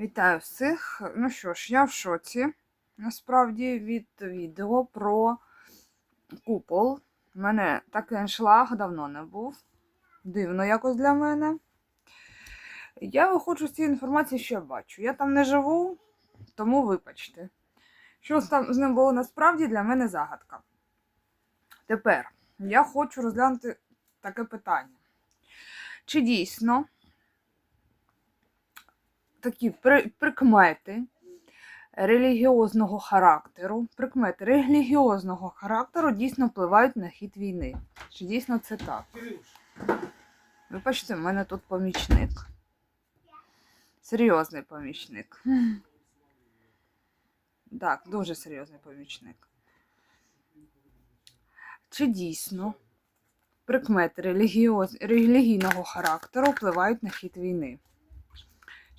Вітаю всіх. Ну що ж, я в шоці насправді від відео про купол. У мене такий аншлаг давно не був. Дивно якось для мене. Я виходжу з цієї інформації, що я бачу. Я там не живу, тому вибачте. Що там з ним було насправді для мене загадка. Тепер я хочу розглянути таке питання. Чи дійсно такі при- прикмети релігіозного характеру, прикмети релігіозного характеру дійсно впливають на хід війни. Чи дійсно це так? Ви бачите, в мене тут помічник. Серйозний помічник. Так, дуже серйозний помічник. Чи дійсно прикмети релігіоз... релігійного характеру впливають на хід війни?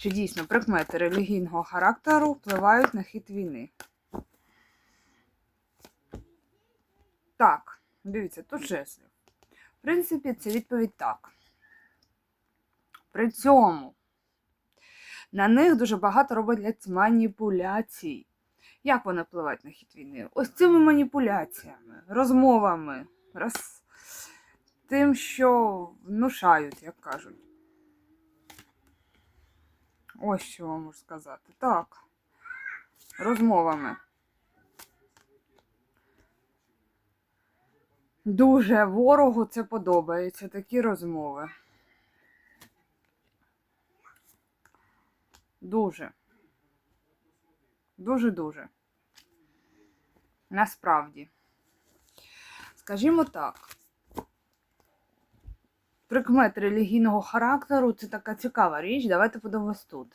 Чи дійсно прикмети релігійного характеру впливають на хід війни? Так, дивіться, тут жеслів. В принципі, це відповідь так. При цьому на них дуже багато роблять маніпуляцій. Як вони впливають на хід війни? Ось цими маніпуляціями, розмовами, роз... тим, що внушають, як кажуть. Ось що вам можу сказати. Так. Розмовами. Дуже ворогу це подобається, такі розмови. Дуже. Дуже-дуже. Насправді. Скажімо так. Прикмет релігійного характеру це така цікава річ. Давайте подивимось тут.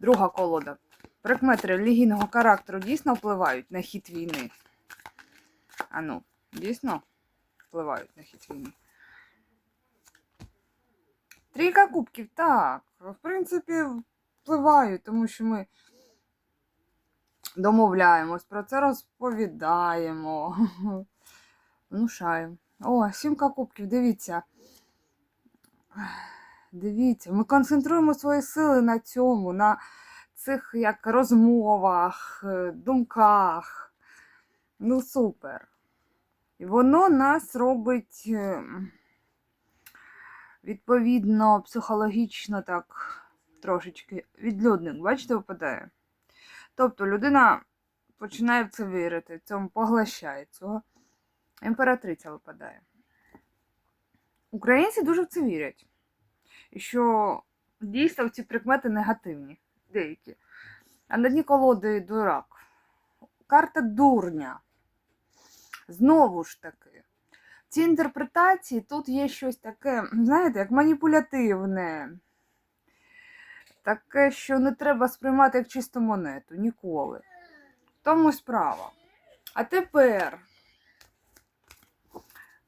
Друга колода. Прикмети релігійного характеру дійсно впливають на хід війни. А ну, дійсно впливають на хід війни. Трійка кубків, так. В принципі, впливають, тому що ми домовляємось, про це розповідаємо, внушаємо. О, сімка кубків, дивіться. Дивіться, ми концентруємо свої сили на цьому, на цих як розмовах, е, думках. Ну, супер. І воно нас робить е, відповідно, психологічно так трошечки відлюдник, бачите, випадає. Тобто людина починає в це вірити, в цьому поглощає цього. Імператриця випадає. Українці дуже в це вірять. І що дійсно ці прикмети негативні, деякі. А на дні колоди дурак. Карта дурня. Знову ж таки. В цій інтерпретації тут є щось таке, знаєте, як маніпулятивне. Таке, що не треба сприймати як чисту монету ніколи. В тому справа. А тепер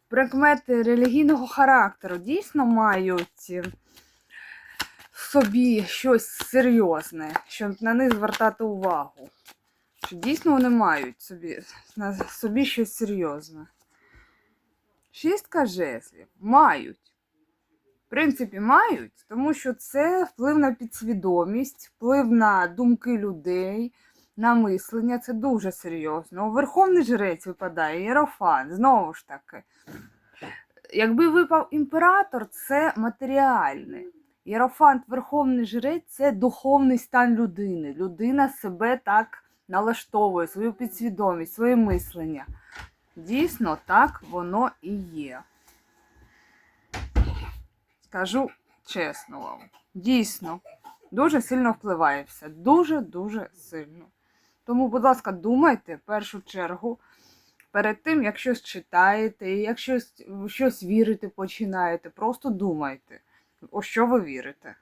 прикмети релігійного характеру дійсно мають в собі щось серйозне, щоб на них звертати увагу. Чи дійсно вони мають собі, на собі щось серйозне? Шістка жезлів мають. В принципі, мають, тому що це вплив на підсвідомість, вплив на думки людей, на мислення. Це дуже серйозно. Верховний жрець випадає, Єрофан, знову ж таки. Якби випав імператор, це матеріальне. Єрофант, верховний жрець це духовний стан людини. Людина себе так налаштовує, свою підсвідомість, своє мислення. Дійсно, так воно і є. Скажу чесно вам. Дійсно, дуже сильно впливає все. Дуже-дуже сильно. Тому, будь ласка, думайте в першу чергу перед тим, як щось читаєте, як щось, щось вірити починаєте, просто думайте, у що ви вірите.